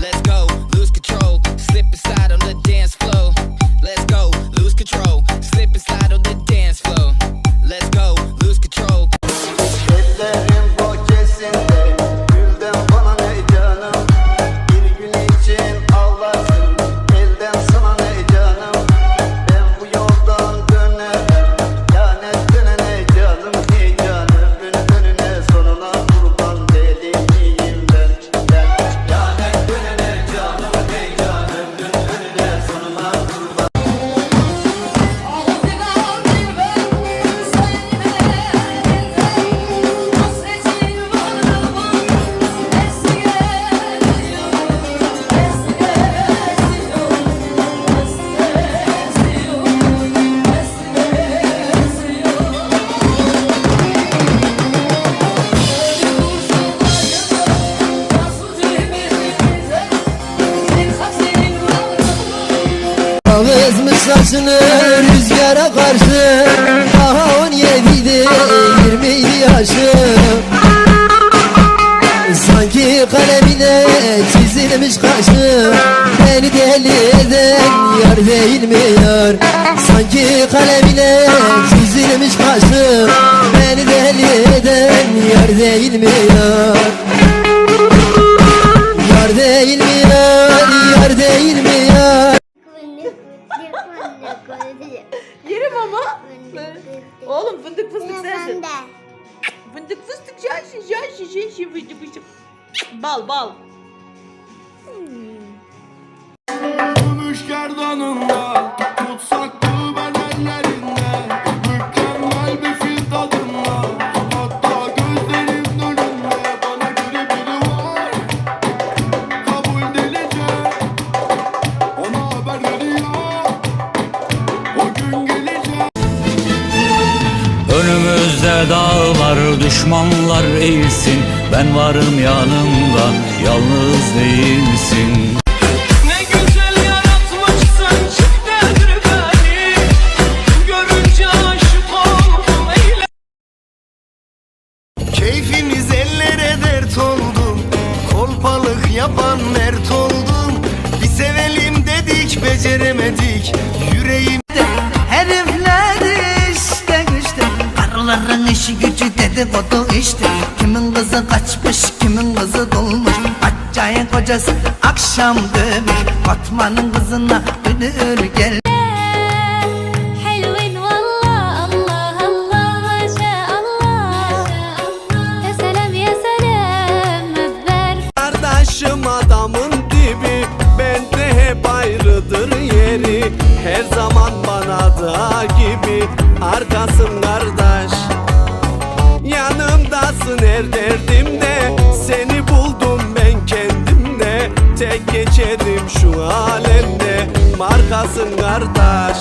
Let's go, lose control, slip inside on the dance floor. Let's go, lose control. Saçını rüzgara karşı. Daha on yediydi yirmi yaşım Sanki kalemine çizilmiş kaşım Beni deli eden yar değil mi yar? Sanki kalemine çizilmiş kaşım Beni deli eden yar değil mi yar? Yar değil mi yar, yar değil mi yar fındık fıstık sensin. de. Fındık fıstık sensin sensin sensin fındık fıstık. Bal bal. Gümüş Önümüzde dağlar düşmanlar eğilsin. Ben varım yanında yalnız değilsin. Ne güzel yaratmışsın çiftedir beni Görünce aşık oldum eyle Keyfimiz ellere dert oldu. Kolpalık yapan mert oldum Bir sevelim dedik beceremedik. Yüreğim Onların işi gücü dedikodu işte. Kimin kızı kaçmış kimin kızı dolmuş? Accayın kocası akşam dövmüş Fatma'nın kızına dönür gel. Adamın dibi Bende hep ayrıdır yeri. Her zaman bana da gibi Arkasından her derdimde. Seni buldum ben kendimde. Tek geçerim şu alemde. Markasın kardeş